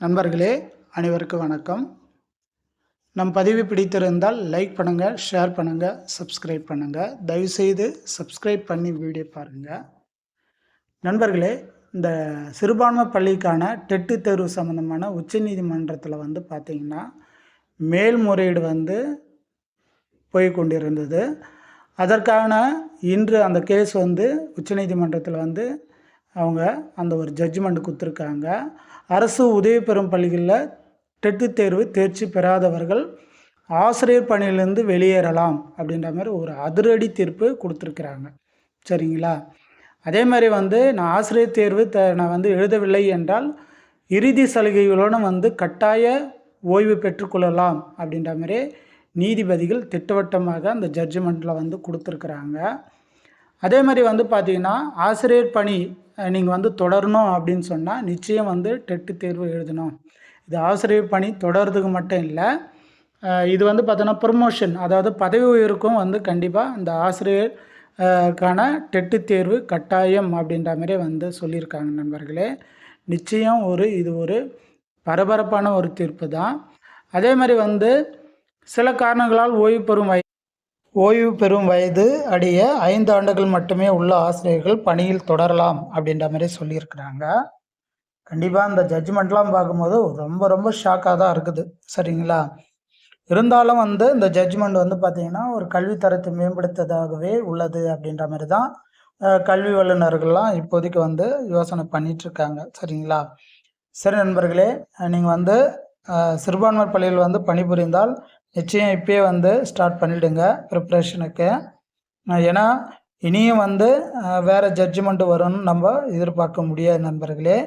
நண்பர்களே அனைவருக்கும் வணக்கம். நம் பதிவு பிடித்திருந்தால் லைக் பண்ணுங்கள் ஷேர் பண்ணுங்கள் சப்ஸ்கிரைப் பண்ணுங்கள் தயவுசெய்து சப்ஸ்கிரைப் பண்ணி வீடியோ பாருங்கள் நண்பர்களே இந்த சிறுபான்மை பள்ளிக்கான டெட்டு தேர்வு சம்மந்தமான உச்சநீதிமன்றத்தில் வந்து பார்த்திங்கன்னா மேல்முறையீடு வந்து போய் கொண்டிருந்தது அதற்கான இன்று அந்த கேஸ் வந்து உச்சநீதிமன்றத்தில் வந்து அவங்க அந்த ஒரு ஜட்ஜ்மெண்ட் கொடுத்துருக்காங்க. அரசு உதவி பெறும் பள்ளிகளில் டெட்டு தேர்வு தேர்ச்சி பெறாதவர்கள் ஆசிரியர் பணியிலேருந்து வெளியேறலாம் அப்படின்ற மாதிரி ஒரு அதிரடி தீர்ப்பு கொடுத்துருக்குறாங்க. சரிங்களா? அதே மாதிரி வந்து நான் ஆசிரியர் தேர்வு த நான் வந்து எழுதவில்லை என்றால் இறுதி சலுகைகளுடன் வந்து கட்டாய ஓய்வு பெற்றுக்கொள்ளலாம் அப்படின்ற மாதிரி நீதிபதிகள் திட்டவட்டமாக அந்த ஜட்ஜ்மெண்ட்டில் வந்து கொடுத்துருக்குறாங்க. அதே மாதிரி வந்து பார்த்திங்கன்னா ஆசிரியர் பணி நீங்கள் வந்து தொடரணும் அப்படின்னு சொன்னால் நிச்சயம் வந்து டெட்டு தேர்வு எழுதணும். இது ஆசிரியர் பணி தொடர்றதுக்கு மட்டும் இல்லை இது வந்து பார்த்தோன்னா ப்ரொமோஷன் அதாவது பதவி உயருக்கும் வந்து கண்டிப்பாக இந்த ஆசிரியர் கான டெட்டு தேர்வு கட்டாயம் அப்படின்ற மாதிரி வந்து சொல்லியிருக்காங்க நண்பர்களே. நிச்சயம் ஒரு இது ஒரு பரபரப்பான ஒரு தீர்ப்பு தான். அதே மாதிரி வந்து சில காரணங்களால் ஓய்வு பெறும் வய ஓய்வு பெறும் வயது அடைய ஐந்து ஆண்டுகள் மட்டுமே உள்ள ஆசிரியர்கள் பணியில் தொடரலாம் அப்படின்ற மாதிரி சொல்லியிருக்கிறாங்க. கண்டிப்பாக அந்த ஜட்ஜ்மெண்ட்லாம் பார்க்கும்போது ரொம்ப ரொம்ப ஷாக்காக தான் இருக்குது. சரிங்களா? இருந்தாலும் வந்து இந்த ஜட்ஜ்மெண்ட் வந்து பார்த்திங்கன்னா ஒரு கல்வித்தரத்தை மேம்படுத்ததாகவே உள்ளது அப்படின்ற மாதிரி தான் கல்வி வல்லுநர்கள்லாம் இப்போதைக்கு வந்து யோசனை பண்ணிகிட்ருக்காங்க சரிங்களா? சரி நண்பர்களே நீங்கள் வந்து சிறுபான்மை பள்ளியில் வந்து பணிபுரிந்தால் நிச்சயம் இப்பயே வந்து ஸ்டார்ட் பண்ணிவிடுங்க ப்ரிப்ரேஷனுக்கு ஏன்னா இனியும் வந்து வேறு ஜட்ஜ்மெண்ட்டு வரும்னு நம்ம எதிர்பார்க்க முடியாது நண்பர்களே.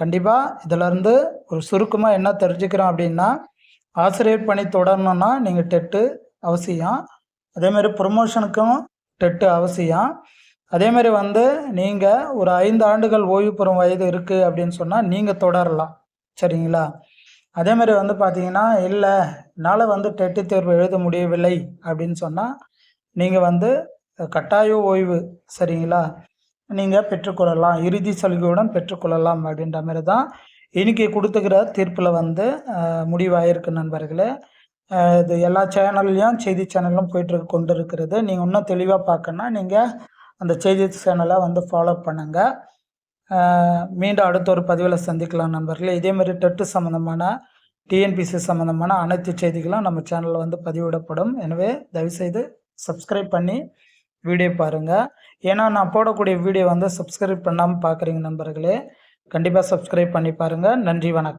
கண்டிப்பாக இதிலருந்து ஒரு சுருக்கமாக என்ன தெரிஞ்சுக்கிறோம் அப்படின்னா ஆசிரியர் பணி தொடரணும்னா நீங்கள் டெட்டு அவசியம். அதேமாதிரி ப்ரொமோஷனுக்கும் டெட்டு அவசியம். அதேமாரி வந்து நீங்கள் ஒரு ஐந்து ஆண்டுகள் ஓய்வு பெறும் வயது இருக்குது அப்படின்னு சொன்னால் நீங்கள் தொடரலாம். சரிங்களா? அதே மாதிரி வந்து பார்த்தீங்கன்னா இல்லை என்னால் வந்து டெட்டு தேர்வு எழுத முடியவில்லை அப்படின்னு சொன்னால் நீங்கள் வந்து கட்டாய ஓய்வு சரிங்களா? நீங்கள் பெற்றுக்கொள்ளலாம் இறுதி சலுகையுடன் பெற்றுக்கொள்ளலாம் அப்படின்ற மாதிரி தான் இன்றைக்கி கொடுத்துக்கிற தீர்ப்பில் வந்து முடிவாயிருக்கு நண்பர்களே. இது எல்லா சேனல்லையும் செய்தி சேனலும் போயிட்டு கொண்டு இருக்கிறது நீங்கள் இன்னும் தெளிவாக பார்க்கணுன்னா நீங்கள் அந்த செய்தி சேனலை வந்து ஃபாலோ பண்ணுங்கள் மீண்டும் அடுத்த ஒரு பதிவில் சந்திக்கலாம் நண்பர்களே. இதேமாதிரி டெட்டு சம்மந்தமான டிஎன்பிசி சம்மந்தமான அனைத்து செய்திகளும் நம்ம சேனலில் வந்து பதிவிடப்படும். எனவே தயவுசெய்து சப்ஸ்கிரைப் பண்ணி வீடியோ பாருங்கள் ஏன்னா நான் போடக்கூடிய வீடியோ வந்து சப்ஸ்கிரைப் பண்ணாமல் பார்க்குறீங்க நண்பர்களே. கண்டிப்பாக சப்ஸ்கிரைப் பண்ணி பாருங்கள் நன்றி வணக்கம்.